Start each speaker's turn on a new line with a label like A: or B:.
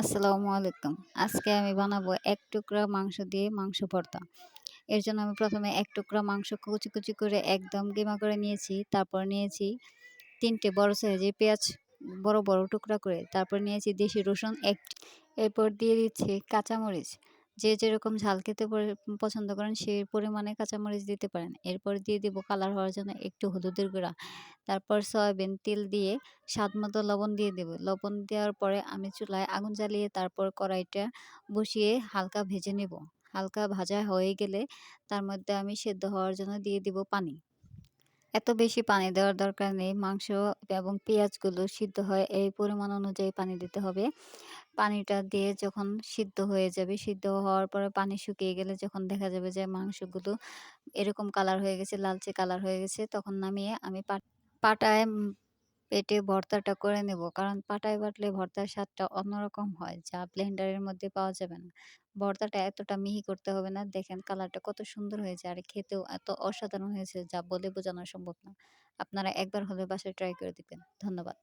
A: আসসালামু আলাইকুম। আজকে আমি বানাবো এক টুকরা মাংস দিয়ে মাংস ভর্তা। এর জন্য আমি প্রথমে এক টুকরা মাংস কুচি কুচি করে একদম গিমা করে নিয়েছি, তারপর নিয়েছি তিনটে বড় সাইজে পেঁয়াজ, বড় বড় টুকরা করে, তারপর নিয়েছি দেশি রসুন, এক এরপর দিয়ে দিচ্ছি কাঁচামরিচ। যে যেরকম ঝাল খেতে পছন্দ করেন সেই পরিমাণে কাঁচামরিচ দিতে পারেন। এরপর দিয়ে দিব কালার হওয়ার জন্য একটু হলুদের গুঁড়া। তারপর সয়াবিন তেল দিয়ে স্বাদ মতো লবণ দিয়ে দেবো। লবণ দেওয়ার পরে আমি চুলায় আগুন জ্বালিয়ে তারপর কড়াইটা বসিয়ে হালকা ভেজে নেব। হালকা ভাজা হয়ে গেলে তার মধ্যে আমি সেদ্ধ হওয়ার জন্য দিয়ে দিব পানি। এত বেশি পানি দেওয়ার দরকার নেই। মাংস এবং পেঁয়াজগুলো সিদ্ধ হয়, এই পরিমাণ অনুযায়ী পানি দিতে হবে। পানিটা দিয়ে যখন সিদ্ধ হয়ে যাবে, সিদ্ধ হওয়ার পরে পানি শুকিয়ে গেলে যখন দেখা যাবে যে মাংসগুলো এরকম কালার হয়ে গেছে, লালচে কালার হয়ে গেছে, তখন নামিয়ে আমি পাটায় পেটে ভর্তাটা করে নেব। কারণ পাটায় বাটলে ভর্তার স্বাদটা অন্যরকম হয়, যা ব্লেন্ডারের মধ্যে পাওয়া যাবে না। ভর্তাটা এতটা মিহি করতে হবে না। দেখেন কালারটা কত সুন্দর হয়েছে আর খেতেও এত অসাধারণ হয়েছে, যা বলে বোঝানো সম্ভব না। আপনারা একবার হলে বাসায় ট্রাই করে দেখবেন। ধন্যবাদ।